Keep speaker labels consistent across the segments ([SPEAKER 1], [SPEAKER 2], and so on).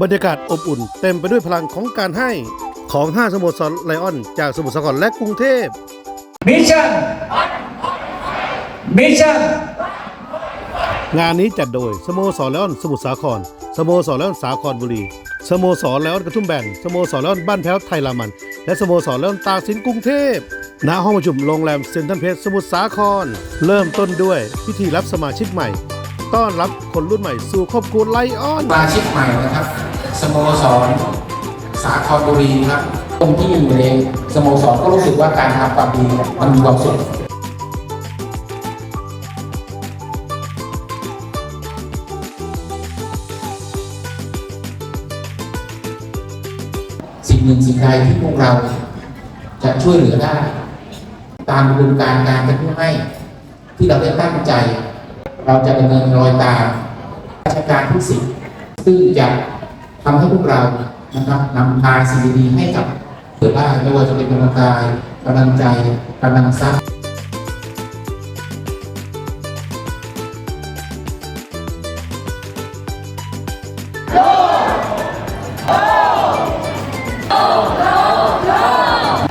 [SPEAKER 1] บรรยากาศอบอุ่นเต็มไปด้วยพลังของการให้ของ5สโมสรไลออน จากสมุทรสาครและกรุงเทพ
[SPEAKER 2] Mission Mission
[SPEAKER 1] งานนี้จัดโดยสโมสรไลออนสมุทรสาคร สโมสรไลออนสาครบุรี สโมสรไลออนกระทุ่มแบนสโมสรไลออนบ้านแพ้วไทยรามัน และสโมสรไลออนตากสินกรุงเทพณห้องประชุมโรงแรมเซ็นทรัลเพชรสมุทรสาคร เริ่มต้นด้วยพิธีรับสมาชิกใหม่ ต้อนรับคนรุ่นใหม่สู่ครอบครัวไลออน
[SPEAKER 3] สมาชิกใหม่นะครับสโมสรสาครบุรีครับคนที่อยู่ในสโมสรก็รู้สึกว่าการทำความดีมันมีความสุขสิ่งหนึ่งสิ่งใดที่พวกเราจะช่วยเหลือได้ ตามกระบวนการการเป็นผู้ให้ที่เราได้ตั้งใจ เราจะดำเนินรอยตามราชการทุกสิ่งซึ่งจะทำให้พวกเรานะครับนำพาสิ่งดีๆให้กับเกิดได้ไม่ว่าจะเป็นกำลังกายกำลังใจกำลังทรัพย์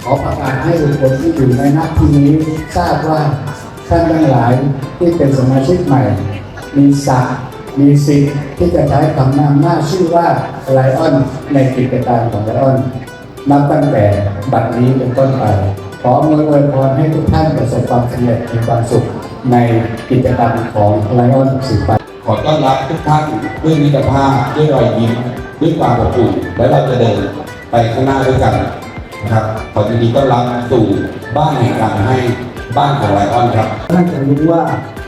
[SPEAKER 4] ขอประกาศให้คนที่อยู่ในหน้าที่นี้ทราบว่า ท่านทั้งหลายที่เป็นสมาชิกใหม่ มีศักดิ์มีสิทธิ์ที่จะใช้คำนามหน้าชื่อว่าไลออนในกิจการของไลออนนับตั้งแต่บัดนี้เป็นต้นไปขออวยพรให้ทุกท่านประสบความสำเร็จมีความสุขในกิจกรรมของไลออนสืบไป
[SPEAKER 5] ขอต้อนรับทุกท่านด้วยมิตรภาพด้วยรอยยิ้มด้วยความอบอุ่นและเราจะเดินไปข้างหน้าด้วยกันนะครับขอยินดีต้อนรับสู่บ้านแห่งการให้ บ้านของไลออนครับ
[SPEAKER 6] ท่านจะรู้ว่า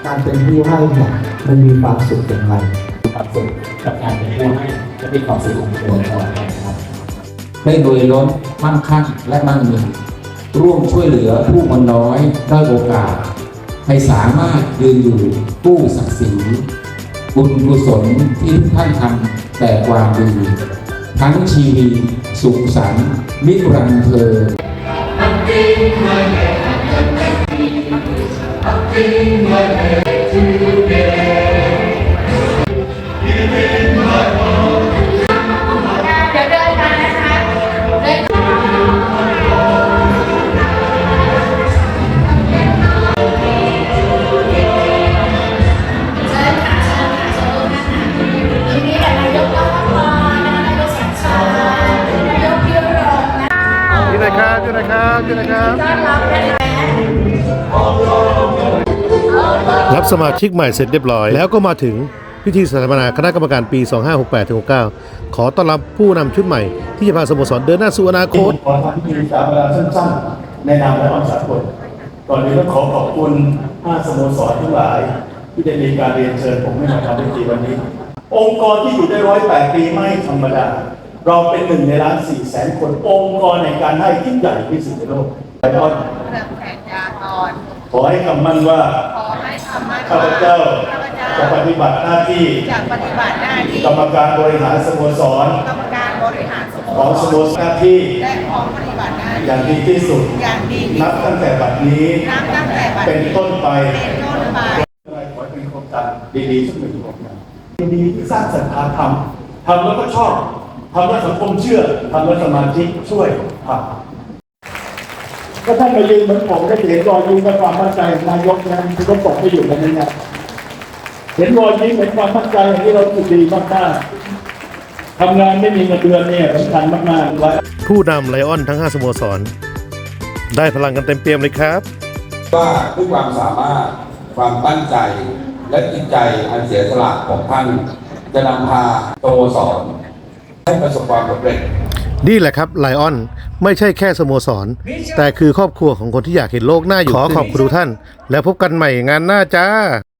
[SPEAKER 6] การเป็นผู้ให้เนี่ยมันมีความสุขอย่างไร
[SPEAKER 7] ความสุขกับการเป็นผู้ให้และมีความสุขของตัวเราเองนะครับ
[SPEAKER 3] ได้โดยล้นมั่งคั่งและมั่งมีร่วมช่วยเหลือผู้คนน้อยด้อยโอกาส ให้สามารถยืนอยู่กู้ศักดิ์ศรีบุญกุศลที่ทุกท่านทำแต่ความดีทั้งชีวีสุขสันต์นิรันดร์เธอญ
[SPEAKER 8] เดี๋ยวเดิ นมานะคะเดินเชิญค่ะเชิญค่ะเชิญทุกท่านค่ะทีนี้เดี๋ยวนายกก็พอนะคะนายกสัญชัยนายกพิรมนะ
[SPEAKER 1] ที่ไหนครับที่ไหนครับที่ไหนครับ
[SPEAKER 8] ต้อนรับนะคะ
[SPEAKER 1] รับ สมาชิกใหม่เสร็จเรียบร้อย แล้วก็มาถึงพิธีสถาปนาคณะกรรมการปี 2568-69 ขอต้อนรับผู้นำชุดใหม่ที่จะพาสโมสรเดินหน้าสู่อนาคต
[SPEAKER 9] ขอทำพิธีสาบานสั้นๆ ในนามและออนสากลก่อนอื่นต้องขอขอบคุณห้าสโมสรทั้งหลาย ที่ได้มีการเรียนเชิญผมให้มาทำพิธีวันนี้ องค์กรที่อยู่ได้ร้อยแปดปีไม่ธรรมดา เราเป็นหนึ่งในล้านสี่แสนคน องค์กรในการให้ยิ่งใหญ่ที่สุดในโลกไลออน
[SPEAKER 8] เริ่มแขกยากร
[SPEAKER 9] ขอให้คำมั่นว่า
[SPEAKER 8] ขอให้คำมั่น
[SPEAKER 9] ข้าพเจ้าจะปฏิบัติหน้าที่
[SPEAKER 8] จะปฏิบัติหน้าที่
[SPEAKER 9] กรรมการบริหารสโมสร
[SPEAKER 8] กรรมการบริหารสโม
[SPEAKER 9] ของส
[SPEAKER 8] ส
[SPEAKER 9] โม
[SPEAKER 8] ร
[SPEAKER 9] สรหน้าที่
[SPEAKER 8] และของปฏิบัติหน้า
[SPEAKER 9] อ
[SPEAKER 8] ที่
[SPEAKER 9] ย่างดีที่สุด
[SPEAKER 8] อย่างดีที่
[SPEAKER 9] นับ
[SPEAKER 8] สุ
[SPEAKER 9] ตั้
[SPEAKER 8] ด
[SPEAKER 9] งแต่บัดนี้
[SPEAKER 8] นับตั้งแต่บัด
[SPEAKER 9] เป็น
[SPEAKER 8] นี้
[SPEAKER 9] ต้นไป
[SPEAKER 8] เป็นต้นไป
[SPEAKER 9] อะไรขอให้เป็นโครงการดีๆสักหนึ่งโครงการดีๆที่สร้างศรัทธาทำทำแล้วก็ชอบทำแล้วสังคมเชื่อทำแล้วสมาชิกช่วยทำ ก็ท่านมายืนเหมือนผมก็จะเห็นรอยยิ้มและความมั่นใจของนายกนะที่เขาบอกไม่อยู่กันนี้เนี่ยเห็นรอยยิ้มเห็นความมั่นใจอย่างนี้เราสุดดีมากๆทำงานไม่มีเงินเดือนเนี่ยสำคัญมากๆและ
[SPEAKER 1] ผู้นำไลออนทั้ง 5 สโมสร ได้พลังกันเต็มเปี่ยมเลยครับ
[SPEAKER 5] ว่าด้วยความสามารถความตั้งใจและจิตใจอันเสียสละของท่านจะนำพาสโมสรให้ประสบความสำเร็จ
[SPEAKER 1] นี่แหละครับไลออนไม่ใช่แค่สโมสร แต่คือครอบครัวของคนที่อยากเห็นโลกหน้าอยู่ขอขอบคุณทุกท่าน แล้วพบกันใหม่งานหน้าจ้า